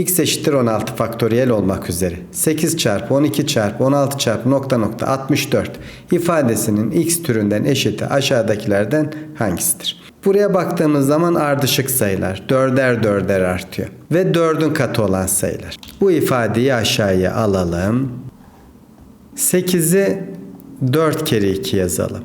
x eşittir 16 faktöriyel olmak üzere 8 çarpı 12 çarpı 16 çarpı nokta nokta 64 ifadesinin x türünden eşiti aşağıdakilerden hangisidir? Buraya baktığımız zaman ardışık sayılar dörder dörder artıyor ve dördün katı olan sayılar. Bu ifadeyi aşağıya alalım. 8'i 4 kere 2 yazalım.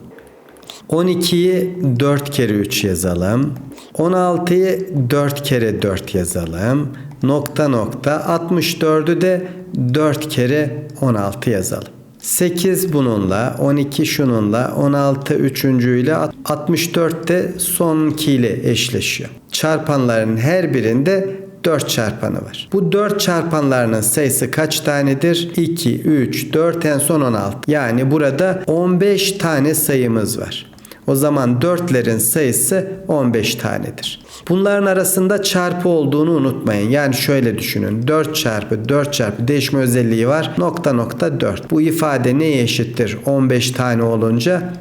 12'yi 4 kere 3 yazalım. 16'yı 4 kere 4 yazalım. Nokta nokta 64'ü de 4 kere 16 yazalım. 8 bununla, 12 şununla, 16 üçüncüyle, 64 de sonki ile eşleşiyor. Çarpanların her birinde 4 çarpanı var. Bu 4 çarpanlarının sayısı kaç tanedir? 2, 3, 4 en son 16. Yani burada 15 tane sayımız var. O zaman 4'lerin sayısı 15 tanedir. Bunların arasında çarpı olduğunu unutmayın. Yani şöyle düşünün. 4 çarpı 4 çarpı değişme özelliği var. Nokta nokta 4. Bu ifade neye eşittir? 15 tane olunca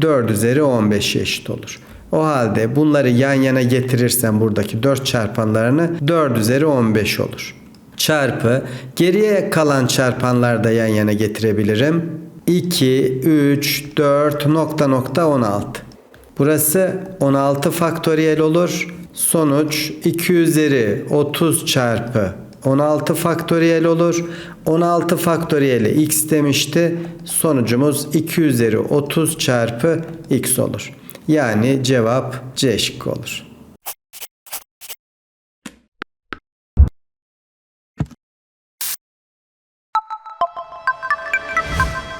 4 üzeri 15'e eşit olur. O halde bunları yan yana getirirsem buradaki 4 çarpanlarını 4 üzeri 15 olur. Çarpı geriye kalan çarpanları da yan yana getirebilirim. 2, 3, 4 nokta nokta 16. Burası 16 faktöriyel olur. Sonuç 2 üzeri 30 çarpı 16 faktöriyel olur. 16 faktöriyeli x demişti. Sonucumuz 2 üzeri 30 çarpı x olur. Yani cevap C şıkkı olur.